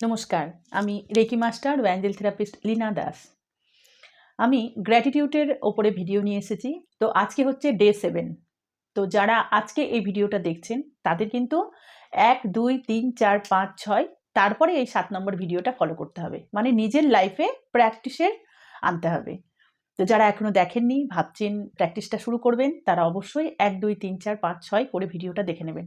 নমস্কার, আমি reiki master ও অ্যাঞ্জেল থেরাপিস্ট লীনা দাস। আমি গ্র্যাটিটিউডের ওপরে ভিডিও নিয়ে এসেছি, তো আজকে হচ্ছে ডে সেভেন তো যারা আজকে এই ভিডিওটা দেখছেন, তাদের কিন্তু এক, দুই, তিন, চার, পাঁচ, ছয়, তারপরে এই সাত নম্বর ভিডিওটা ফলো করতে হবে। মানে নিজের লাইফে প্র্যাকটিসের আনতে হবে। তো যারা এখনও দেখেননি, ভাবছেন প্র্যাকটিসটা শুরু করবেন, তারা অবশ্যই এক, দুই, তিন, চার, পাঁচ, ছয় করে ভিডিওটা দেখে নেবেন।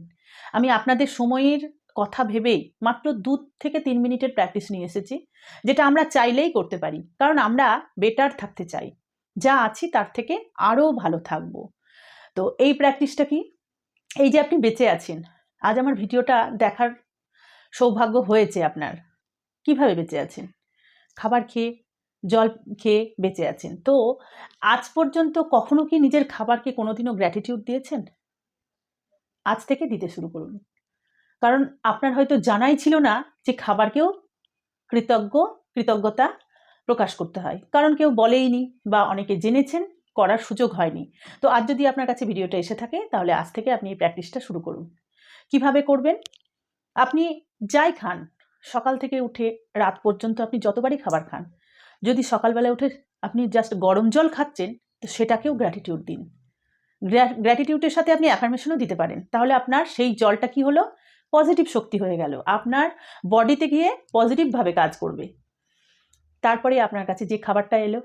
আমি আপনাদের সময়ের কথা ভেবেই মাত্র দু থেকে তিন মিনিটের প্র্যাকটিস নিয়ে এসেছি, যেটা আমরা চাইলেই করতে পারি। কারণ আমরা বেটার থাকতে চাই। যা আছি তার থেকে আরও ভালো থাকব। তো এই প্র্যাকটিসটা কি? এই যে আপনি বেঁচে আছেন, আজ আমার ভিডিওটা দেখার সৌভাগ্য হয়েছে আপনার। কীভাবে বেঁচে আছেন? খাবার খেয়ে, জল খেয়ে বেঁচে আছেন। তো আজ পর্যন্ত কখনো কি নিজের খাবারকে কোনোদিনও গ্র্যাটিটিউড দিয়েছেন? আজ থেকে দিতে শুরু করুন। কারণ আপনার হয়তো জানাই ছিল না যে খাবারকেও কৃতজ্ঞ, কৃতজ্ঞতা প্রকাশ করতে হয়। কারণ কেউ বলেইনি বা অনেকে জেনেছেন, করার সুযোগ হয়নি। তো আজ যদি আপনার কাছে ভিডিওটা এসে থাকে, তাহলে আজ থেকে আপনি এই প্র্যাকটিসটা শুরু করুন। কীভাবে করবেন? আপনি যাই খান, সকাল থেকে উঠে রাত পর্যন্ত আপনি যতবারই খাবার খান। যদি সকালবেলা উঠে আপনি জাস্ট গরম জল খাচ্ছেন, তো সেটাকেও গ্র্যাটিটিউড দিন। গ্র্যাটিটিউডের সাথে আপনি অ্যাফার্মেশনও দিতে পারেন। তাহলে আপনার সেই জলটা কি হলো? পজিটিভ শক্তি হয়ে গেল। আপনার বডিতে গিয়ে পজিটিভভাবে কাজ করবে। তারপরে আপনার কাছে যে খাবারটা এলো,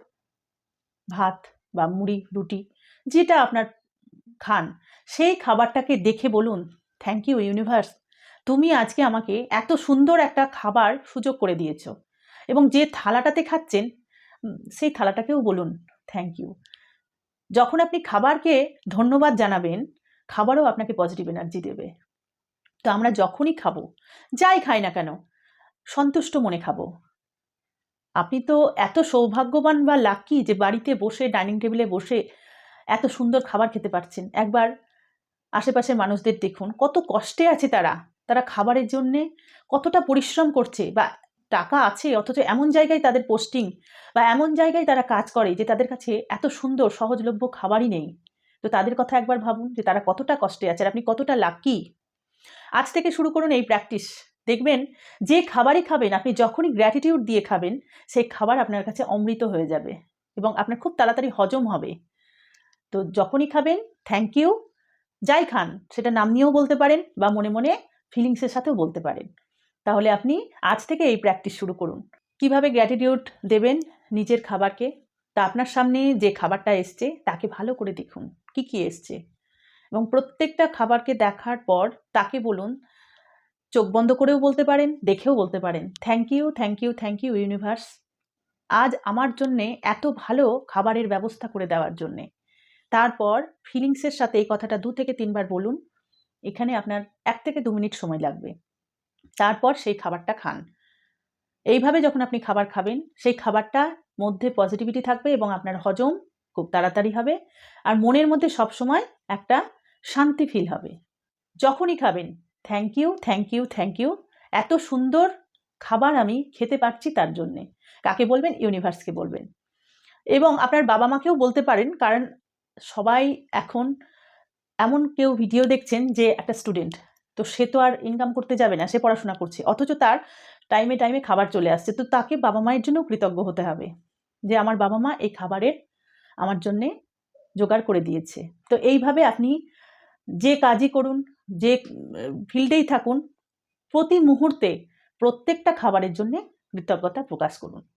ভাত বা মুড়ি, রুটি, যেটা আপনার খান, সেই খাবারটাকে দেখে বলুন থ্যাংক ইউ ইউনিভার্স তুমি আজকে আমাকে এত সুন্দর একটা খাবার সুযোগ করে দিয়েছ। এবং যে থালাটাতে খাচ্ছেন সেই থালাটাকেও বলুন থ্যাংক ইউ যখন আপনি খাবারকে ধন্যবাদ জানাবেন, খাবারও আপনাকে পজিটিভ এনার্জি দেবে। তো আমরা যখনই খাব, যাই খাই না কেন, সন্তুষ্ট মনে খাব। আপনি তো এত সৌভাগ্যবান বা লাকি যে বাড়িতে বসে ডাইনিং টেবিলে বসে এত সুন্দর খাবার খেতে পারছেন। একবার আশেপাশের মানুষদের দেখুন, কত কষ্টে আছে তারা। তারা খাবারের জন্যে কতটা পরিশ্রম করছে বা টাকা আছে, অথচ এমন জায়গায় তাদের পোস্টিং বা এমন জায়গায় তারা কাজ করে যে তাদের কাছে এত সুন্দর, সহজলভ্য খাবারই নেই। তো তাদের কথা একবার ভাবুন যে তারা কতটা কষ্টে আছে আর আপনি কতটা লাকি আজ থেকে শুরু করুন এই প্র্যাকটিস দেখবেন, যে খাবারই খাবেন, আপনি যখনই গ্র্যাটিটিউড দিয়ে খাবেন, সেই খাবার আপনার কাছে অমৃত হয়ে যাবে এবং আপনার খুব তাড়াতাড়ি হজম হবে। তো যখনই খাবেন থ্যাংক ইউ যাই খান, সেটা নাম নিয়েও বলতে পারেন বা মনে মনে ফিলিংসের সাথেও বলতে পারেন। তাহলে আপনি আজ থেকে এই প্র্যাকটিস শুরু করুন। কীভাবে গ্র্যাটিটিউড দেবেন নিজের খাবারকে? তা আপনার সামনে যে খাবারটা এসছে, তাকে ভালো করে দেখুন। কি কি এসছে? এবং প্রত্যেকটা খাবারকে দেখার পর তাকে বলুন, চোখ বন্ধ করেও বলতে পারেন, দেখেও বলতে পারেন thank you thank you thank you universe আজ আমার জন্যে এত ভালো খাবারের ব্যবস্থা করে দেওয়ার জন্যে। তারপর ফিলিংসের সাথে এই কথাটা দু থেকে তিনবার বলুন, এখানে আপনার এক থেকে দু মিনিট সময় লাগবে। তারপর সেই খাবারটা খান। এইভাবে যখন আপনি খাবার খাবেন, সেই খাবারটা মধ্যে পজিটিভিটি থাকবে এবং আপনার হজম খুব তাড়াতাড়ি হবে। আর মনের মধ্যে সবসময় একটা শান্তি ফিল হবে। যখনই খাবেন thank you thank you thank you এত সুন্দর খাবার আমি খেতে পারছি তার জন্যে। কাকে বলবেন? ইউনিভার্সকে বলবেন। এবং আপনার বাবা মাকেও বলতে পারেন, কারণ সবাই এখন এমন কেউ ভিডিও দেখছেন যে একটা স্টুডেন্ট তো সে তো আর ইনকাম করতে যাবে না, সে পড়াশোনা করছে। অথচ তার টাইমে টাইমে খাবার চলে আসছে, তো তাকে বাবা মায়ের জন্য কৃতজ্ঞ হতে হবে যে আমার বাবা মা এই খাবারের আমার জন্যে জোগাড় করে দিয়েছে। তো এইভাবে আপনি যে কাজই করুন যে ফিল্ডেই থাকুন প্রতি মুহূর্তে প্রত্যেকটা খাবারের জন্যে কৃতজ্ঞতা প্রকাশ করুন।